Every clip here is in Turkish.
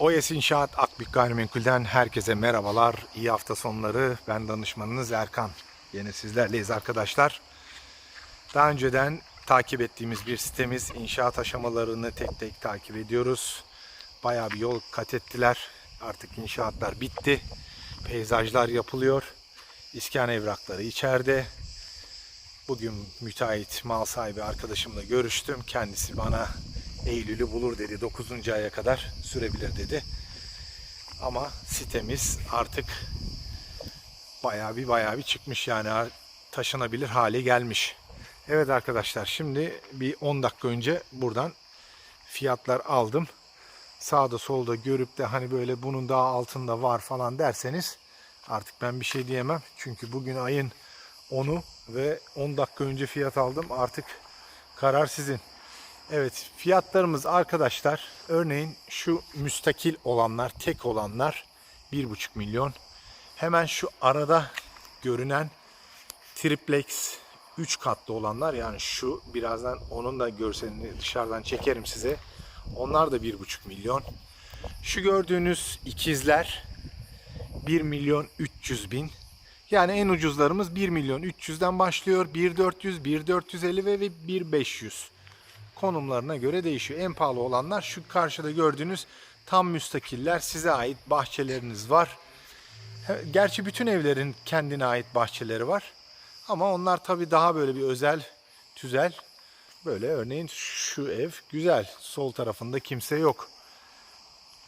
OS İnşaat Akbük Gayrimenkul'den herkese merhabalar. İyi hafta sonları. Ben danışmanınız Erkan. Yine sizlerleyiz arkadaşlar. Daha önceden takip ettiğimiz bir sitemiz. İnşaat aşamalarını tek tek takip ediyoruz. Bayağı bir yol kat ettiler. Artık inşaatlar bitti. Peyzajlar yapılıyor. İskan evrakları içeride. Bugün müteahhit mal sahibi arkadaşımla görüştüm. Kendisi bana Eylül'ü bulur dedi. 9. aya kadar sürebilir dedi. Ama sitemiz artık bayağı bir bayağı bir çıkmış yani taşınabilir hale gelmiş. Evet arkadaşlar şimdi bir 10 dakika önce buradan fiyatlar aldım. Sağda solda görüp de hani böyle bunun daha altında var falan derseniz artık ben bir şey diyemem. Çünkü bugün ayın 10'u ve 10 dakika önce fiyat aldım. Artık karar sizin. Evet fiyatlarımız arkadaşlar örneğin şu müstakil olanlar tek olanlar 1,5 milyon. Hemen şu arada görünen triplex 3 katlı olanlar yani şu birazdan onun da görselini dışarıdan çekerim size. Onlar da 1,5 milyon. Şu gördüğünüz ikizler 1 milyon 300 bin. Yani en ucuzlarımız 1 milyon 300'den başlıyor. 1.400, 1.450 ve 1.500 konumlarına göre değişiyor. En pahalı olanlar şu karşıda gördüğünüz tam müstakiller. Size ait bahçeleriniz var. Gerçi bütün evlerin kendine ait bahçeleri var. Ama onlar tabi daha böyle bir özel, tüzel. Böyle örneğin şu ev güzel. Sol tarafında kimse yok.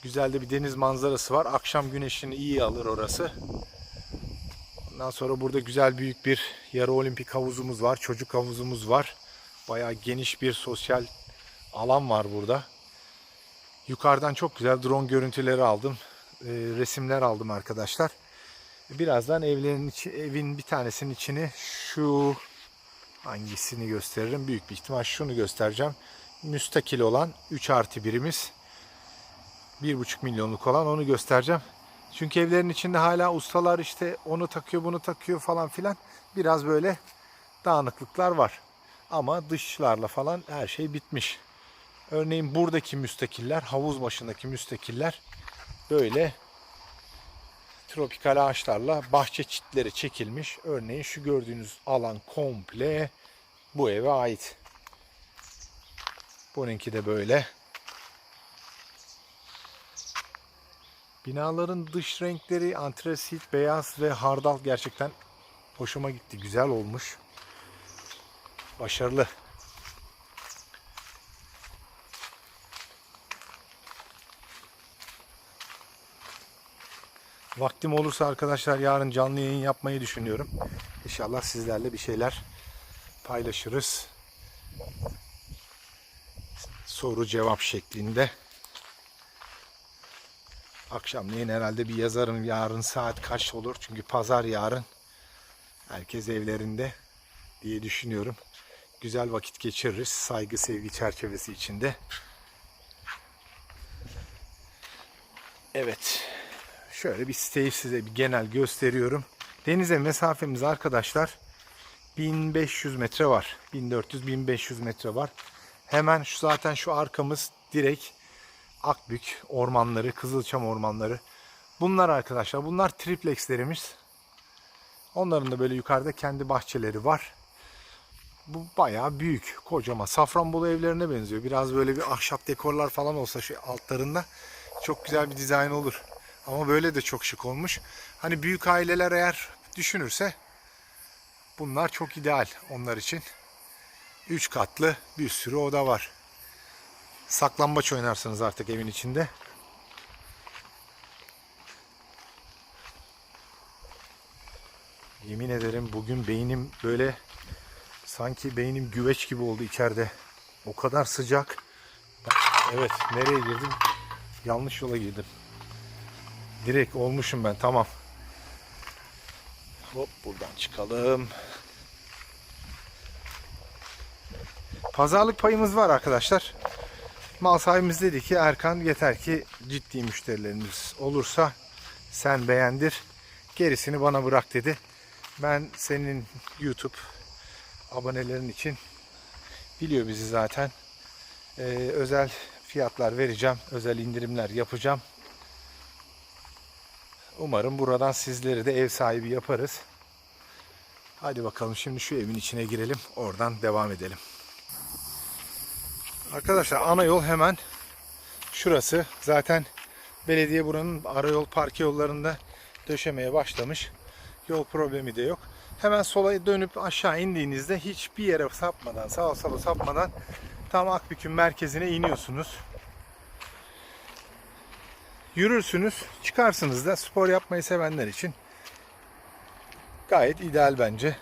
Güzel de bir deniz manzarası var. Akşam güneşini iyi alır orası. Ondan sonra burada güzel büyük bir yarı olimpik havuzumuz var. Çocuk havuzumuz var. Bayağı geniş bir sosyal alan var burada. Yukarıdan çok güzel drone görüntüleri aldım. E, resimler aldım arkadaşlar. Birazdan evlerin içi, evin bir tanesinin içini şu hangisini gösteririm? Büyük bir ihtimal şunu göstereceğim. Müstakil olan 3 artı birimiz. 1,5 milyonluk olan onu göstereceğim. Çünkü evlerin içinde hala ustalar işte onu takıyor bunu takıyor falan filan. Biraz böyle dağınıklıklar var. Ama dışlarla falan her şey bitmiş. Örneğin buradaki müstakiller, havuz başındaki müstakiller böyle tropikal ağaçlarla bahçe çitleri çekilmiş. Örneğin şu gördüğünüz alan komple bu eve ait. Bununki de böyle. Binaların dış renkleri antrasit, beyaz ve hardal gerçekten hoşuma gitti. Güzel olmuş. Başarılı. Vaktim olursa arkadaşlar yarın canlı yayın yapmayı düşünüyorum. İnşallah sizlerle bir şeyler paylaşırız. Soru cevap şeklinde. Akşamleyin herhalde bir yazarım yarın saat kaç olur. Çünkü pazar yarın. Herkes evlerinde diye düşünüyorum. Güzel vakit geçiririz. Saygı sevgi çerçevesi içinde. Evet. Şöyle bir siteyi size bir genel gösteriyorum. Denize mesafemiz arkadaşlar 1500 metre var. 1400-1500 metre var. Hemen şu zaten şu arkamız direkt Akbük ormanları, Kızılçam ormanları. Bunlar arkadaşlar bunlar triplexlerimiz. Onların da böyle yukarıda kendi bahçeleri var. Bu bayağı büyük, kocaman. Safranbolu evlerine benziyor. Biraz böyle bir ahşap dekorlar falan olsa şu altlarında çok güzel bir dizayn olur. Ama böyle de çok şık olmuş. Hani büyük aileler eğer düşünürse bunlar çok ideal onlar için. 3 katlı bir sürü oda var. Saklambaç oynarsınız artık evin içinde. Yemin ederim bugün beynim böyle sanki beynim güveç gibi oldu içeride. O kadar sıcak. Evet nereye girdim? Yanlış yola girdim. Direkt olmuşum ben tamam. Hop buradan çıkalım. Pazarlık payımız var arkadaşlar. Mal sahibimiz dedi ki Erkan yeter ki ciddi müşterilerimiz olursa sen beğendir. Gerisini bana bırak dedi. Ben senin YouTube abonelerin için biliyor bizi zaten. Ee, özel fiyatlar vereceğim. Özel indirimler yapacağım. Umarım buradan sizleri de ev sahibi yaparız. Hadi bakalım şimdi şu evin içine girelim. Oradan devam edelim. Arkadaşlar ana yol hemen şurası. Zaten belediye buranın arayol parke yollarında döşemeye başlamış. Yol problemi de yok. Hemen sola dönüp aşağı indiğinizde hiçbir yere sapmadan, sağa sola sapmadan tam Akbük'ün merkezine iniyorsunuz. Yürürsünüz, çıkarsınız da spor yapmayı sevenler için gayet ideal bence.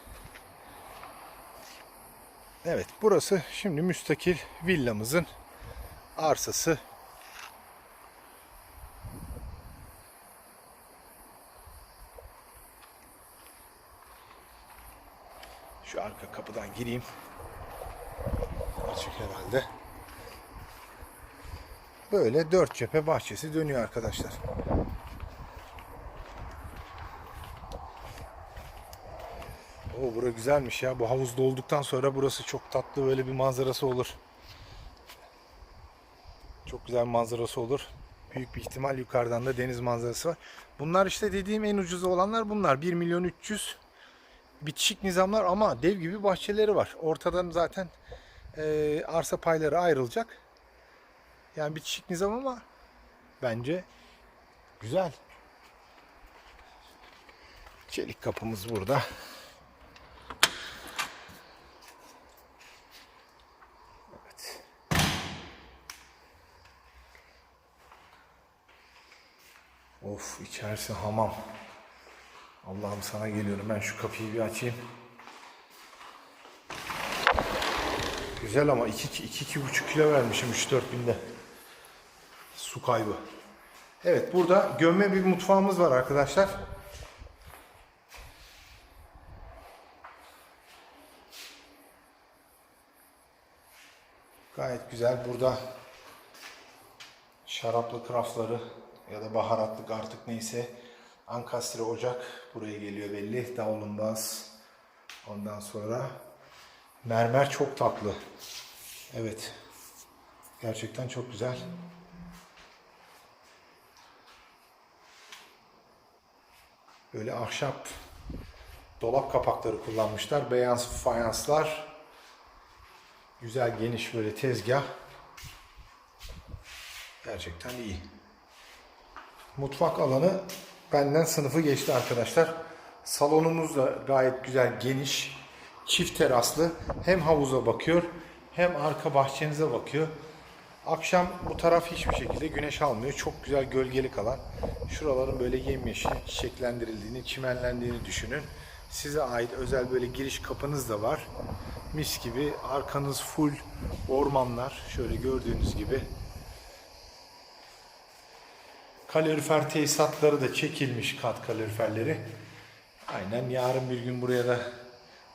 Evet, burası şimdi müstakil villamızın arsası. Arka kapıdan gireyim. Açık herhalde. Böyle dört cephe bahçesi dönüyor arkadaşlar. Oo bura güzelmiş ya. Bu havuz dolduktan sonra burası çok tatlı böyle bir manzarası olur. Çok güzel bir manzarası olur. Büyük bir ihtimal yukarıdan da deniz manzarası var. Bunlar işte dediğim en ucuz olanlar bunlar. 1 milyon 300 bitişik nizamlar ama dev gibi bahçeleri var. Ortadan zaten e, arsa payları ayrılacak. Yani bitişik nizam ama bence güzel. Çelik kapımız burada. Evet. Of içerisi hamam. Allah'ım sana geliyorum. Ben şu kapıyı bir açayım. Güzel ama 2-2,5 kilo vermişim 3-4 binde. Su kaybı. Evet burada gömme bir mutfağımız var arkadaşlar. Gayet güzel. Burada şaraplı krafları ya da baharatlık artık neyse ankastre ocak buraya geliyor belli. Davlumbaz. Ondan sonra mermer çok tatlı. Evet. Gerçekten çok güzel. Böyle ahşap dolap kapakları kullanmışlar. Beyaz fayanslar. Güzel geniş böyle tezgah. Gerçekten iyi. Mutfak alanı benden sınıfı geçti arkadaşlar. Salonumuz da gayet güzel geniş. Çift teraslı. Hem havuza bakıyor hem arka bahçenize bakıyor. Akşam bu taraf hiçbir şekilde güneş almıyor. Çok güzel gölgelik alan. Şuraların böyle yemyeşil çiçeklendirildiğini, çimenlendiğini düşünün. Size ait özel böyle giriş kapınız da var. Mis gibi arkanız full ormanlar. Şöyle gördüğünüz gibi. Kalorifer tesisatları da çekilmiş kat kaloriferleri. Aynen yarın bir gün buraya da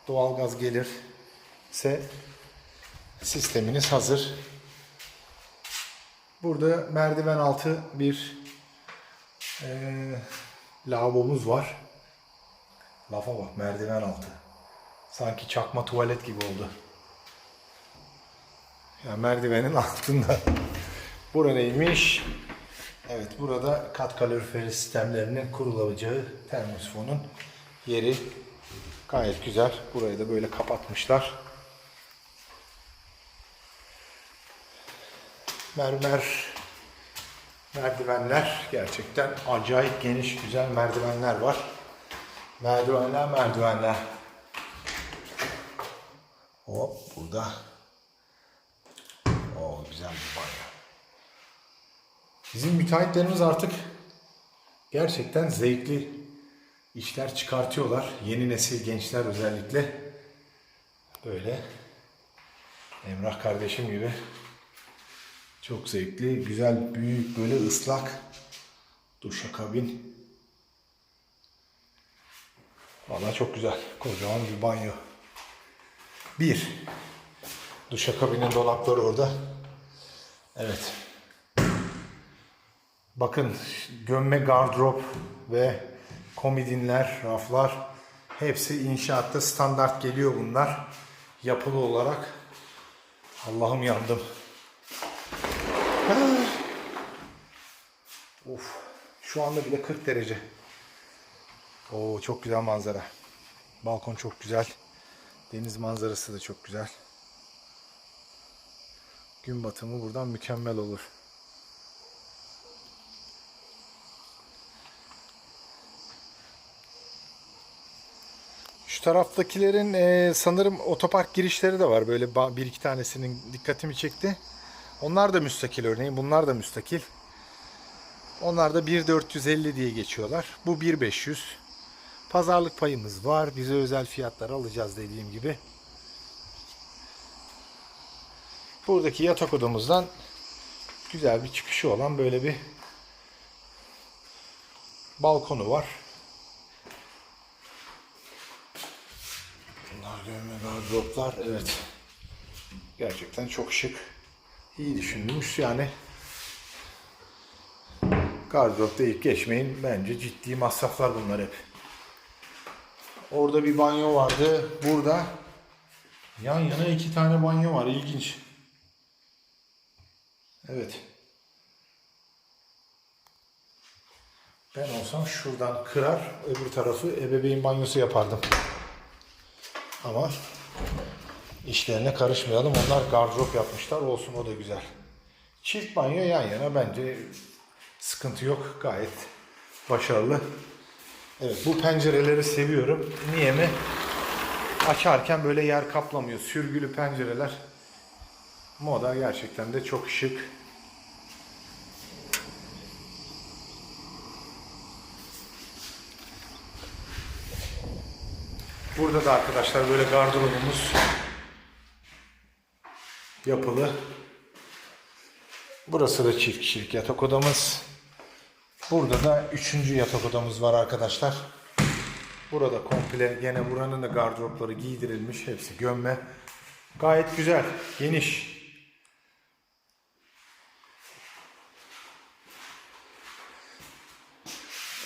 doğalgaz gelirse sisteminiz hazır. Burada merdiven altı bir e, lavabomuz var. Lafa bak merdiven altı. Sanki çakma tuvalet gibi oldu. Ya merdivenin altında. Bura neymiş? Evet burada kat kaloriferi sistemlerinin kurulacağı termosifonun yeri gayet güzel. Burayı da böyle kapatmışlar. mermer merdivenler gerçekten acayip geniş güzel merdivenler var. Merdivenler merdivenler. Hop burada. O güzel bir banyo. Bizim müteahhitlerimiz artık gerçekten zevkli işler çıkartıyorlar. Yeni nesil gençler özellikle böyle Emrah kardeşim gibi çok zevkli, güzel, büyük, böyle ıslak duşakabin. Vallahi çok güzel. Kocaman bir banyo. Bir. Duşakabinin dolapları orada. Evet. Bakın gömme gardırop ve komodinler, raflar hepsi inşaatta standart geliyor bunlar. Yapılı olarak. Allah'ım yandım. Of. Şu anda bile 40 derece. Oo çok güzel manzara. Balkon çok güzel. Deniz manzarası da çok güzel. Gün batımı buradan mükemmel olur. Taraftakilerin e, sanırım otopark girişleri de var. Böyle bir iki tanesinin dikkatimi çekti. Onlar da müstakil örneğin. Bunlar da müstakil. Onlar da 1.450 diye geçiyorlar. Bu 1.500. Pazarlık payımız var. Bize özel fiyatlar alacağız dediğim gibi. Buradaki yatak odamızdan güzel bir çıkışı olan böyle bir balkonu var. Görme gardıroplar. Evet. Gerçekten çok şık. İyi düşünülmüş yani. Gardırop deyip geçmeyin. Bence ciddi masraflar bunlar hep. Orada bir banyo vardı. Burada yan yana iki tane banyo var. İlginç. Evet. Ben olsam şuradan kırar, öbür tarafı ebeveyn banyosu yapardım. Ama işlerine karışmayalım. Onlar gardırop yapmışlar. Olsun o da güzel. Çift banyo yan yana bence sıkıntı yok. Gayet başarılı. Evet bu pencereleri seviyorum. Niye mi? Açarken böyle yer kaplamıyor. Sürgülü pencereler. Moda gerçekten de çok şık. Burada da arkadaşlar böyle gardırobumuz yapılı. Burası da çift kişilik yatak odamız. Burada da üçüncü yatak odamız var arkadaşlar. Burada komple gene buranın da gardıropları giydirilmiş. Hepsi gömme. Gayet güzel, geniş.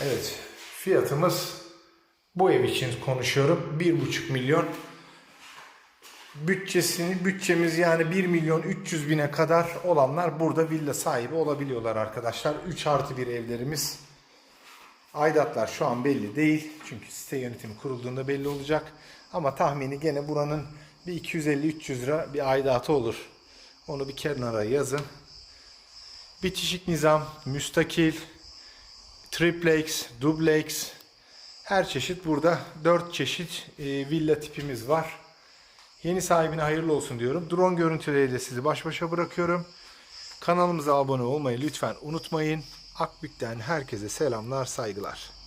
Evet, fiyatımız bu ev için konuşuyorum. 1,5 milyon. Bütçesini, bütçemiz yani 1 milyon 300 bine kadar olanlar burada villa sahibi olabiliyorlar arkadaşlar. 3 artı bir evlerimiz. Aidatlar şu an belli değil. Çünkü site yönetimi kurulduğunda belli olacak. Ama tahmini gene buranın bir 250-300 lira bir aidatı olur. Onu bir kenara yazın. Bitişik nizam, müstakil, triplex, duplex, her çeşit burada 4 çeşit e, villa tipimiz var. Yeni sahibine hayırlı olsun diyorum. Drone görüntüleriyle sizi baş başa bırakıyorum. Kanalımıza abone olmayı lütfen unutmayın. Akbük'ten herkese selamlar, saygılar.